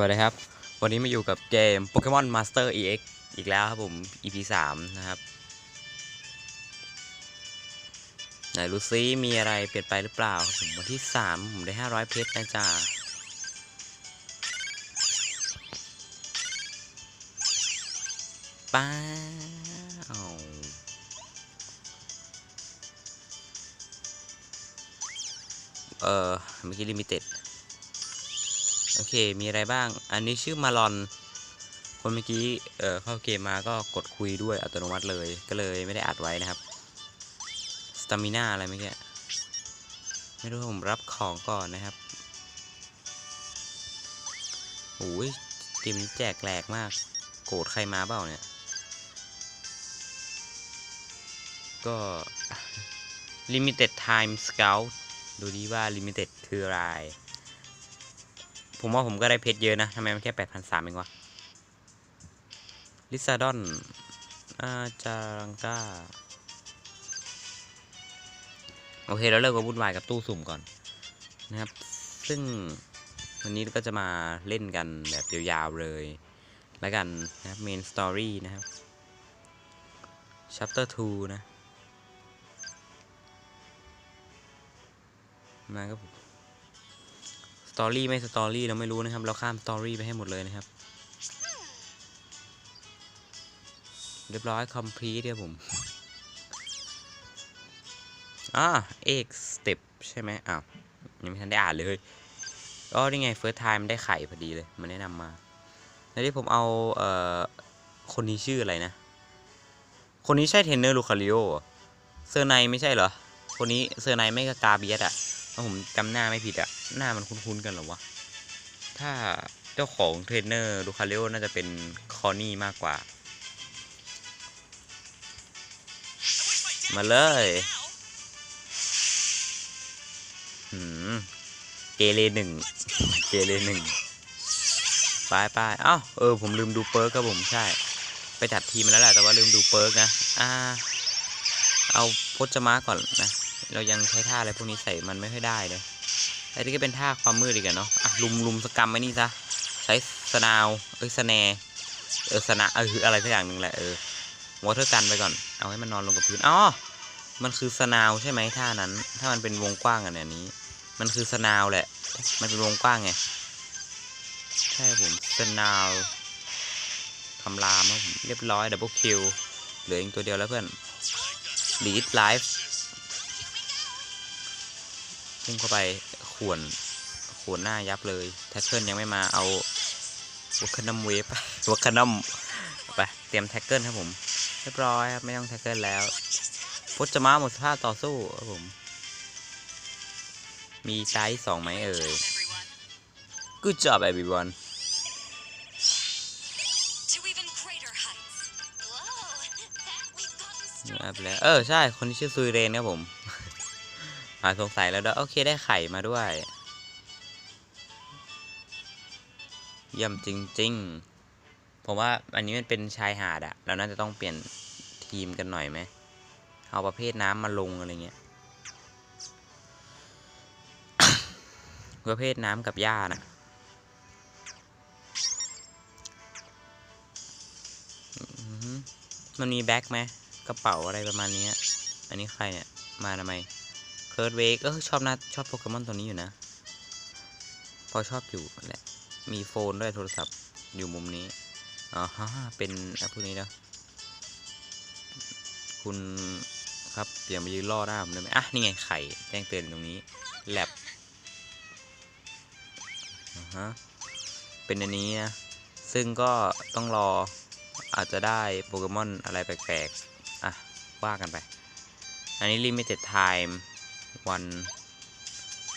วัสดีครับ วันนี้มาอยู่กับเกม Pokemon Master EX อีกแล้วครับผม EP 3นะครับ ไหนรู้ซิมีอะไรเปลี่ยนไปหรือเปล่าผมวันที่ 3 ผมได้ 500 เพชรนะจ๊ะป้าเออเมื่อกี้ลิมิเต็ด โอเค มีอะไรบ้าง อันนี้ชื่อมาลอน คนเมื่อกี้เเข้าเกมมาก็กดคุยด้วยอัตโนมัติเลย ก็เลยไม่ได้อัดไว้นะครับ สตามิน่าอะไรเมื่อกี้ ไม่รู้ผมรับของก่อนนะครับโอ้ยทีมนี้แจกแหลกมาก โกรธใครมาเปล่าเนี่ย ก็ Limited Time Scout ดูดีว่า Limited คืออะไร ผมว่าผมก็ได้เพชรเยอะนะทำไมมันแค่แปดพันสามเองวะลิซาดอนอาจารังกาโอเคเราเลิกมาวุ่นวายกับตู้สุ่มก่อนนะครับ ซึ่งวันนี้ก็จะมาเล่นกันแบบยาวๆเลยแล้วกันนะครับ Main Story นะครับ Chapter 2 นะมาครับผม ตอรี่ไม่สตอรี่เราไม่รู้นะครับ เราข้ามสตอรี่ไปให้หมดเลยนะครับ เรียบร้อย complete ครับผม อ่า X step ใช่ไหมอ้าวยังไม่ทันได้อ่านเลยก็นี่ไง first time ได้ไข่พอดีเลย มันแนะนำมาแล้วที่ผมเอา เอ่อ คนนี้ชื่ออะไรนะ คนนี้ใช่เทนเนอร์ลูคาริโอเซอร์ไนไม่ใช่เหรอ คนนี้เซอร์ไนไม่กับกาเบียสอะถ้าผมจำหน้าไม่ผิดอะ หน้ามันคุ้นๆกันหรอวะ ถ้าเจ้าของเทรนเนอร์ลูคาเรโอน่าจะเป็นคอนี่มากกว่า มาเลยหืมเกเรหนึ่งเกเรหนึ่งไปไปเอ้าเออผมลืมดูเปิร์กครับผมใช่ ไปจัดทีมมาแล้วแหละแต่ว่าลืมดูเปิร์กนะ อ่า เอาพจมาก่อนนะ เรายังใช้ท่าอะไรพวกนี้ใส่มันไม่ค่อยได้เลย อ้นี่ก็เป็นท่าความมืดอีกเนาะอะลุมลุมสกรรมไอ้นี่ซะ ใช้สนาว เอ้ยสแนเออสนะเอออะไรสักอย่างหนึ่งแหละเออวอเทอร์กันไปก่อน เอาให้มันนอนลงกับพื้น อ๋อ มันคือสนาวใช่ไหมท่านั้น ถ้ามันเป็นวงกว้างอันนี้ มันคือสนาวแหละ มันเป็นวงกว้างไง ใช่ผมสนาวคำรามครับผมเรียบร้อยดับเบิลคิว เหลืออีกตัวเดียวแล้วเพื่อนลีดไลฟ์พุ่งเข้าไป ข่วนข่วนหน้ายับเลยแท็กเกิลยังไม่มาเอาวัคนัมเวฟวัคนัมไปเตรียมแท็กเกิลครับผมเรียบร้อยครับไม่ต้องแท็กเกิลแล้วพจมาหมดสภาพต่อสู้ครับผม มีไซส์สองไหมเอ่ย Good job everyone to even greater heights. Whoa, that we've gotten อัพแล้วเออ ใช่ คนที่ชื่อซุยเรนครับผมหายสงสัยแล้วด้วยโอเคได้ไข่มาด้วย เยี่ยมจริง ๆ ผมว่าอันนี้มันเป็นชายหาดอะเราน่าจะต้องเปลี่ยนทีมกันหน่อยไหมเอาประเภทน้ำมาลงอะไรเงี้ยประเภทน้ำกับหญ้านะมันมีแบ็คไหมกระเป๋าอะไรประมาณนี้ อันนี้ใครเนี่ย มาทำไม เคิร์ดเวกเออชอบนะชอบโปเกมอนตัวนี้อยู่นะ พอชอบอยู่แหละ มีโฟนด้วยโทรศัพท์อยู่มุมนี้อ๋อฮะเป็นแอปพวกนี้นะคุณครับอย่ามายืนล่อหน้าผมได้ไหมอะ นี่ไงไข่แจ้งเตือนตรงนี้แลบอ่ฮะเป็นอันนี้นะซึ่งก็ต้องรออาจจะได้โปเกมอนอะไรแปลกๆ อะ ว่ากันไป อันนี้ limited time วัน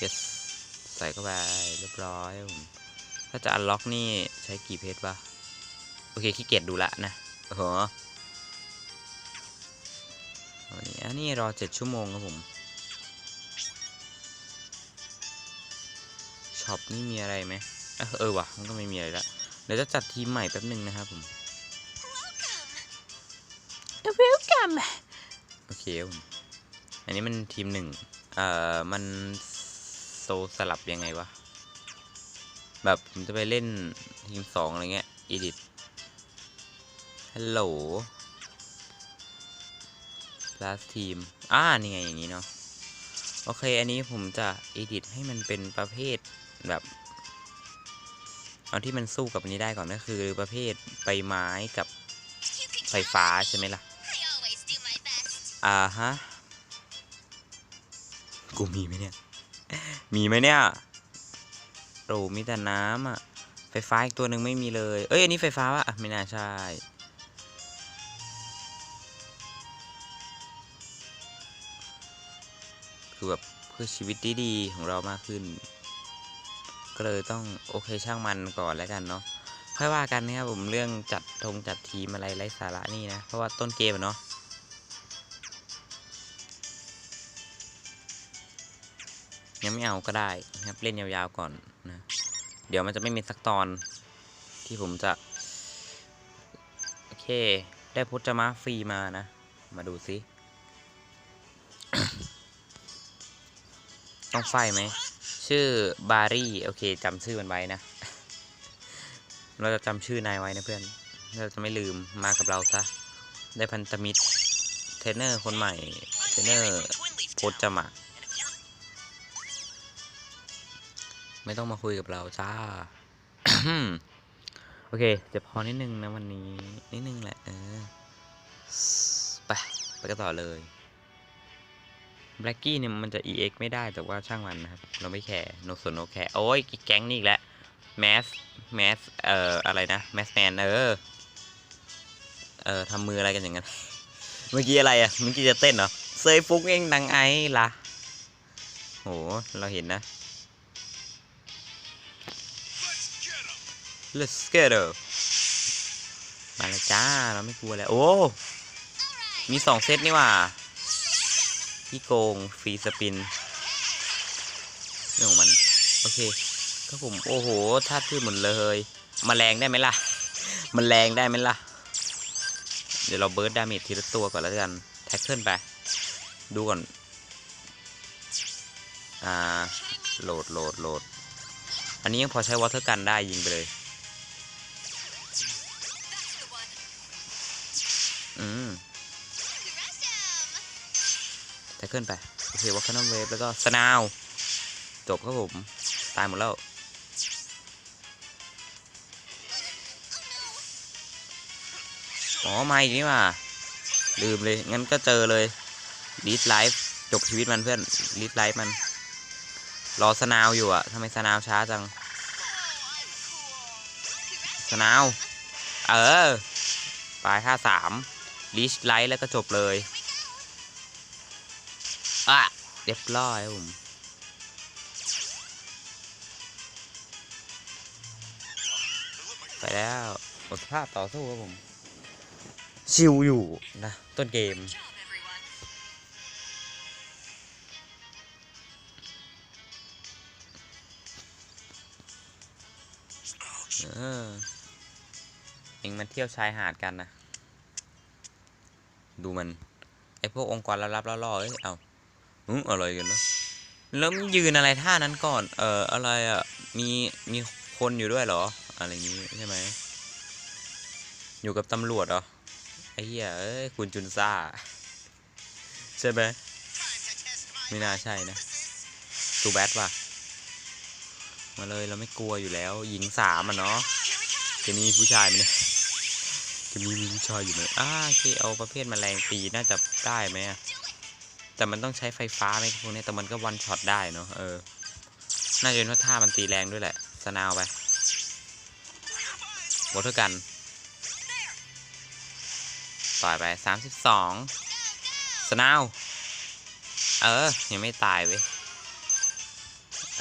yes ใส่เข้าไปเรียบร้อยครับผมถ้าจะ unlock นี่ใช้กี่เพชรวะโอเคขี้เกียจดูละนะโอ้โหอันนี้อันนี้รอเจ็ดชั่วโมงครับผมช็อปนี่มีอะไรไหมเอ้อเออวะมันก็ไม่มีอะไรละเดี๋ยวจะจัดทีมใหม่แป๊บหนึ่งนะครับผม welcome. โอเคครับผมอันนี้มันทีมหนึ่ง เอ่อ มันโซสลับยังไงวะ แบบผมจะไปเล่นทีมสองอะไรเงี้ยอีดิทฮัลโหล last team อ่า นี่ไงอย่างนี้เนาะ โอเค อันนี้ผมจะอีดิทให้มันเป็นประเภทแบบเอาที่มันสู้กับอันนี้ได้ก่อนก็คือประเภทใบไม้กับ You can ไฟฟ้าใช่ไหมล่ะ I always do my best. อ่าฮะ กูมีไหมเนี่ย มีไหมเนี่ยโอ้มีแต่น้ำอะไฟฟ้าอีกตัวหนึ่งไม่มีเลย เอ้ย อันนี้ไฟฟ้าวะไม่น่าใช่ คือแบบเพื่อชีวิตดีๆของเรามากขึ้น ก็เลยต้องโอเคช่างมันก่อนแล้วกันเนาะค่อยว่ากันนะครับผมเรื่องจัดทงจัดทีมอะไรไร้สาระนี่นะ เพราะว่าต้นเกมเนาะ ยังไม่เอาก็ได้นะครับเล่นยาวๆก่อนนะเดี๋ยวมันจะไม่มีสักตอนที่ผมจะ โอเค ได้พจมาฟรีมานะ มาดูซิ ต้องไฟไหม ชื่อบารี่ โอเคจำชื่อมันไว้นะ เราจะจำชื่อนายไว้นะเพื่อน เราจะไม่ลืมมากับเราซะ ได้พันธมิตร เทรนเนอร์คนใหม่ เทรนเนอร์โพจมา ไม่ต้องมาคุยกับเราจ้า โอเค จะพอนิดนึงนะวันนี้ นิดนึงแหละ เออ ไป ไปกันต่อเลยแบล็กกี้เนี่ยมันจะ EX ไม่ได้แต่ว่าช่างมันนะครับ เราไม่แคร์โนสนโนแคร์โอ้ยแก๊งนี่อีกแล้วแมสแมสเอ่อ อะไรนะ แมสแมน เออ เออทำมืออะไรกันอย่างนั้น เมื่อกี้อะไรอะ เมื่อกี้จะเต้นเหรอ เซยฟุกเองดังไอ้ละโห เราเห็นนะ Let's get it มาแล้วจ้า เราไม่กลัวแล้ว โอ้ มีสองเซตนี่ว่าพี่โกง ฟรีสปิน เรื่องของมัน โอเคก็ผม โอ้โหท่าทื่อหมดเลยมาแมลงได้ไหมล่ะมแมลงได้ไหมล่ะ เดี๋ยวเราเบิร์ดดาเมจทีละตัวก่อนแล้วกัน แท็กเกิลไป ดูก่อน อ่า โหลดโหลดโหลด อันนี้ยังพอใช้วอเตอร์กันได้ยิงไปเลย แท็กเกิลไป โอเควอลคันเวฟแล้วก็สนาวจบครับผม ตายหมดแล้วอ๋อไมาอีกนี่าลืมเลย งั้นก็เจอเลยลีดไลฟ์จบชีวิตมันเพื่อนลีดไลฟ์มัน รอสนาวอยู่อะทำไมสนาวช้าจัง สนาว เออ ปลายค่าสามลีชไลท์แล้วก็จบเลย เรียบร้อยผมไปแล้วบทภาพต่อสู้ครับผม ชิวอยู่นะ ต้นเกม เออเองมาเที่ยวชายหาดกันนะ ดูมัน ไอพวกองค์กรลับๆล่อๆเอ้ย เอา อืออะไรกันเนะแล้วยืนอะไรท่านั้นก่อน เอออะไรอะมีมีคนอยู่ด้วยเหรอ อะไรอย่างงี้ใช่ไหมอยู่กับตำรวจเหรอไอ้เหี้ยเอ้ยคุณจุนซ่า ใช่ไหมไม่น่าใช่นะตูแบดว่ะมาเลยเราไม่กลัวอยู่แล้ว หญิงสามอะเนาะจะมีผู้ชายไหมเนี่ยจะมีผู้ชายอยู่ไหมอ่าโอเคเอาประเภทแมลงตีน่าจะได้ไหมอะ แต่มันต้องใช้ไฟฟ้าไหมพวกนี้แต่มันก็วันช็อตได้เนาะเออ น่าจะเป็นว่าท่ามันตีแรงด้วยแหละ สนาวไปวอเทอร์กัน ต่อยไปสามสิบสองสนาว เออ ยังไม่ตายเว้ย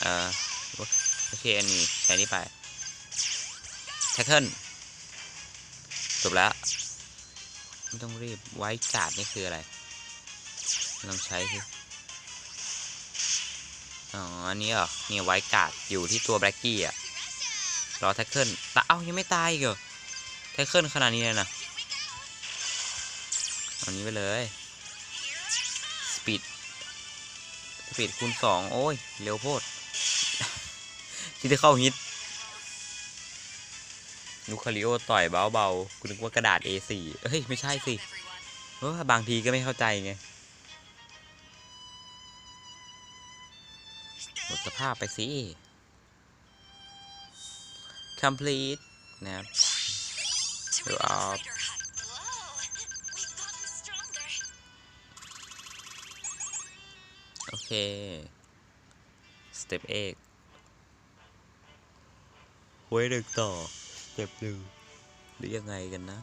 เออโอเคอันนี้ใช้นี่ไปแท็กเกิลจบแล้ว ไม่ต้องรีบไว้กาดนี่คืออะไร ลองใช้สิอ๋อ อันนี้เหรอเนี่ยไว้กาดอยู่ที่ตัวแบล็กกี้อะ รอแท็กเกิลต่เอ้ายังไม่ตายอีกเหรอแท็กเกิลขนาดนี้เลยนะอานี้ไปเลย สปีด สปีดคูณสองโอ้ย เร็วโพดที่จะเข้าฮิตนูคาริโอต่อยเบาๆกูนึกว่ากระดาษ A4 เอ้ย ไม่ใช่สิ everyone. เออบางทีก็ไม่เข้าใจไง สภาพไปสิ complete นะครับ To You a are- crater hut. Whoa, we've gotten stronger. โอเค step เอกไว้ดึกต่อ step หนึ่งหรือยังไงกันนะ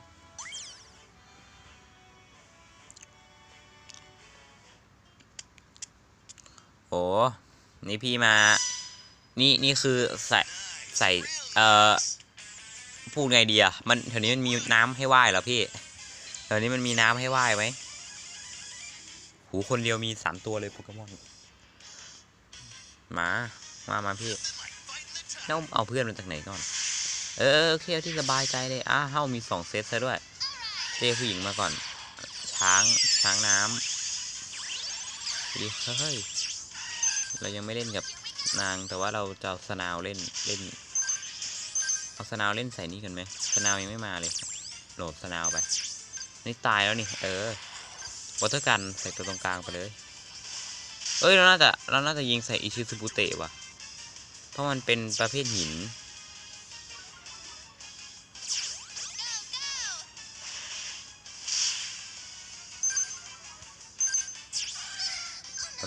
โอ้ นี่พี่มา นี่นี่คือใส่ใส่เอ่อพูดไงดีอะมันแถวนี้มันมีน้ำให้ว่ายเหรอพี่แถวนี้มันมีน้ำให้ว่ายไหมหูคนเดียวมีสามตัวเลยโปเกมอนมา มามาพี่แล้วเอาเพื่อนมาจากไหนก่อน เออโอเคที่สบายใจเลยอ้าเฮ้ามีสองเซตซะด้วยเจ้ผู้หญิงมาก่อน ช้างช้างน้ำดิเฮ้ย เรายังไม่เล่นกับนางแต่ว่าเราจะเอาสนาวเล่นเล่น เอาสนาวเล่นใส่นี่กันไหมสนาวยังไม่มาเลย โหลดสนาวไป นี่ตายแล้วนี่ เออวอเตอร์กันใส่ตัวตรงกลางไปเลย เอ้ยเราน่าจะเราน่าจะยิงใส่อิชิซุบุเตะว่ะ เพราะมันเป็นประเภทหิน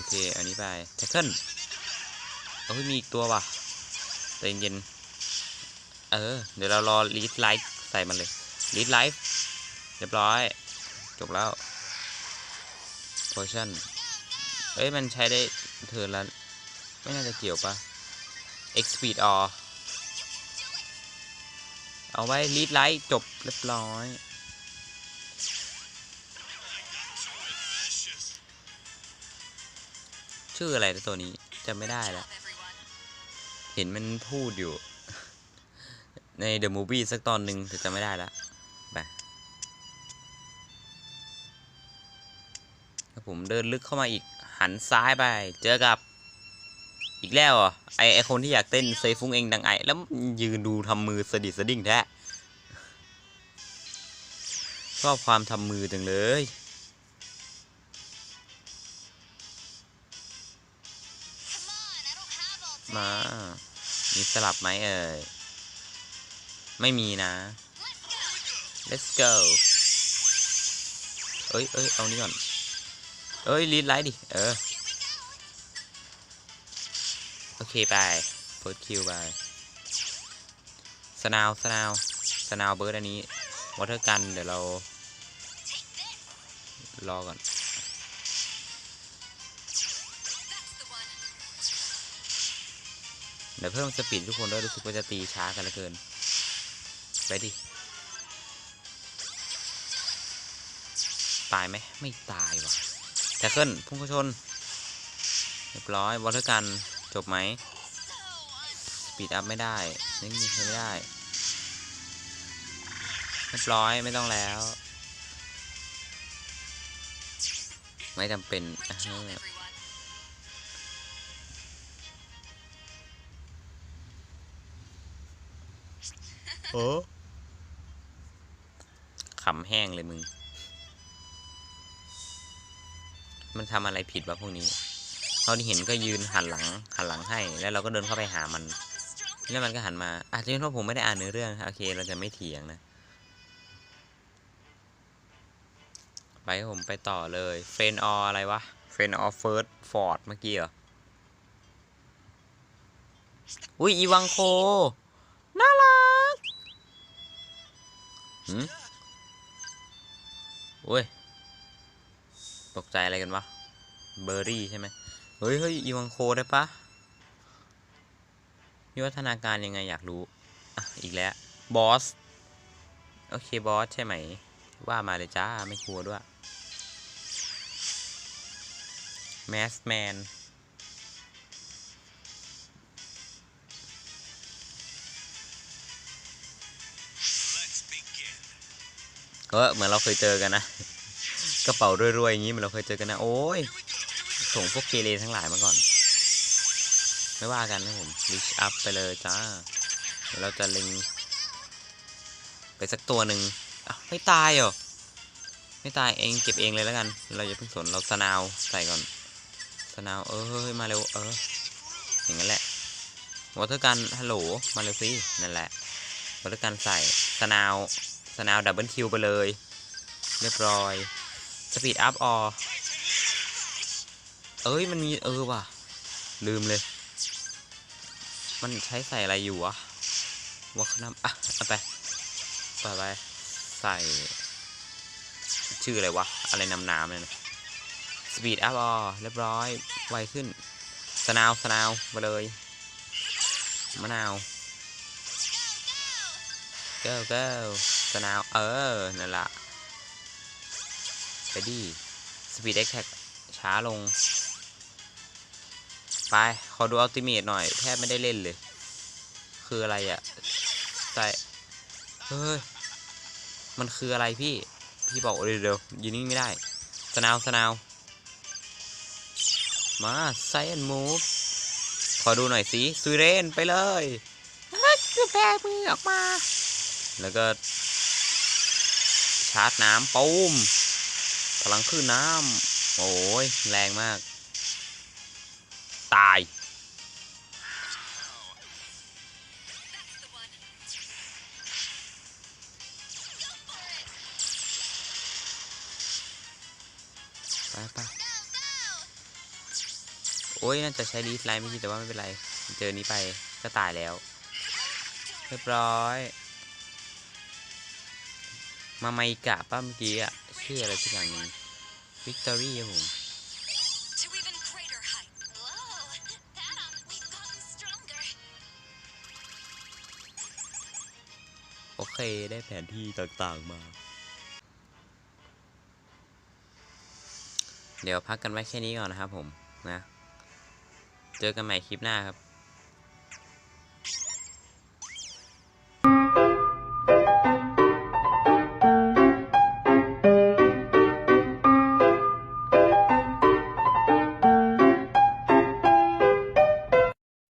เค อันนี้ไปแท็กเกิลเอ้ยมีอีกตัวว่ะใจเย็นเออ เดี๋ยวเรารอลีดไลท์ใส่มันเลยลีดไลท์เรียบร้อย จบแล้วโพชั่นเอ้ย มันใช้ได้เธอละไม่น่าจะเกี่ยวปะ X speed or เอาไว้ lead light จบเรียบร้อย ชื่ออะไรตัวนี้จำไม่ได้แล้ว เห็นมันพูดอยู่ ใน The Movie สักตอนหนึ่งแต่จำไม่ได้แล้วไปแล้วผมเดินลึกเข้ามาอีกหันซ้ายไป เจอกับ อีกแล้วเหรอไอไอคนที่อยากเต้นเซฟุงเองดังไอ แล้วยืนดูทำมือสะดิสะดิ้งแท้ชอบความทำมือจังเลย มีสลับไหมเอ่ย ไม่มีนะ Let's go. เอ้ยเอ้ยเอานี่ก่อน เอ้ยลีดไลท์ดิ เออ โอเคไปเฟิร์สคิวไปสนาวสนาวสนาวเบิร์ดอันนี้วอเตอร์กันเดี๋ยวเรา รอก่อน เดี๋ยวเพิ่มสปีดทุกคนด้วยรู้สึกว่าจะตีช้ากันเหลือเกิน ไปดิ ตายไหมไม่ตายว่ะแท็กเกิลพุ่งเข้าชน เรียบร้อยวอเตอร์กันจบไหมสปีดอัพไม่ได้นี่มีใช้ไม่ได้ เรียบร้อยไม่ต้องแล้ว ไม่จำเป็นอะ โอ้ขำแห้งเลยมึง มันทำอะไรผิดวะพวกนี้เราที่เห็นก็ยืนหันหลัง หันหลังให้ แล้วเราก็เดินเข้าไปหามัน The strongest. แล้วมันก็หันมาอาจจะเป็นเพราะผมไม่ได้อ่านเนื้อเรื่องครับโอเค เราจะไม่เถียงนะ ไปครับผมไปต่อเลยเฟรนอออะไรวะเฟรนออเฟิร์สฟอร์ดเมื่อกี้เหรอ อุ้ยอีวังโค หืมอุ้ย ตกใจอะไรกันวะ เบอร์รี่ใช่ไหม เฮ้ยเฮ้ยอีวังโคได้ปะวิวัฒนาการยังไงอยากรู้ อะ อีกแล้ว บอส โอเค บอส ใช่ไหม ว่ามาเลยจ้า ไม่กลัวด้วย แมสแมน เออเหมือนเราเคยเจอกันนะ กระเป๋ารวยๆอย่างนี้เหมือนเราเคยเจอกันนะ โอ้ย ส่งพวกเกเรทั้งหลายมาก่อน ไม่ว่ากันนะผม reach up ไปเลยจ้า เดี๋ยวเราจะเล็ง ไปสักตัวหนึ่งอ้าวไม่ตายเหรอ ไม่ตายเองเก็บเองเลยแล้วกัน เราอย่าเพิ่งสน เราสนาวใส่ก่อน สนาวเอ้ยมาเร็ว เออ อย่างนั้นแหละวอเตอร์กันฮัลโหล มาเร็วสินั่นแหละวอเตอร์กันใส่สนาว สนาวดับเบิลคิวไปเลย เรียบร้อยสปีดอัพออเอ้ยมันมีเออว่ะ ลืมเลย มันใช้ใส่อะไรอยู่วะวอคนัมอะเอาไปต่อไปใส่ ชื่ออะไรวะ อะไรนำน้ำเนี่ยนะสปีดอัพออเรียบร้อย ไวขึ้น สนาวสนาวไปเลย มะนาว เก้าเก้าสนาวเออ นั่นละไปดีสปีดเอ็กแท็กช้าลง ไป ขอดูอัลติเมทหน่อย แทบไม่ได้เล่นเลย คืออะไรอะ่ะใส่เฮ้ย มันคืออะไรพี่ พี่บอกเดี๋ยวเดี๋ยวยืนนิ่งไม่ได้ สนาวสนาวมาไซแอนมูฟขอดูหน่อยสิซูเรนไปเลยคือแพมือออกมา แล้วก็ ชาร์จน้ำปูมพลังคลื่นน้ำโอ้ยแรงมาก ตาย ไปไปโอ้ยน่าจะใช้รีสไลน์ไม่ดีแต่ว่าไม่เป็นไร เจอนี้ไปก็ตายแล้ว เรียบร้อย มาไมกะป้าเมื่อกี้อะชื่ออะไรสักอย่างหนึงวิกตอรี่ครับผม To even greater height. Whoa, that um, we've gotten stronger. โอเคได้แผนที่ต่างๆมา เดี๋ยวพักกันไว้แค่นี้ก่อนนะครับผมนะ เจอกันใหม่คลิปหน้าครับ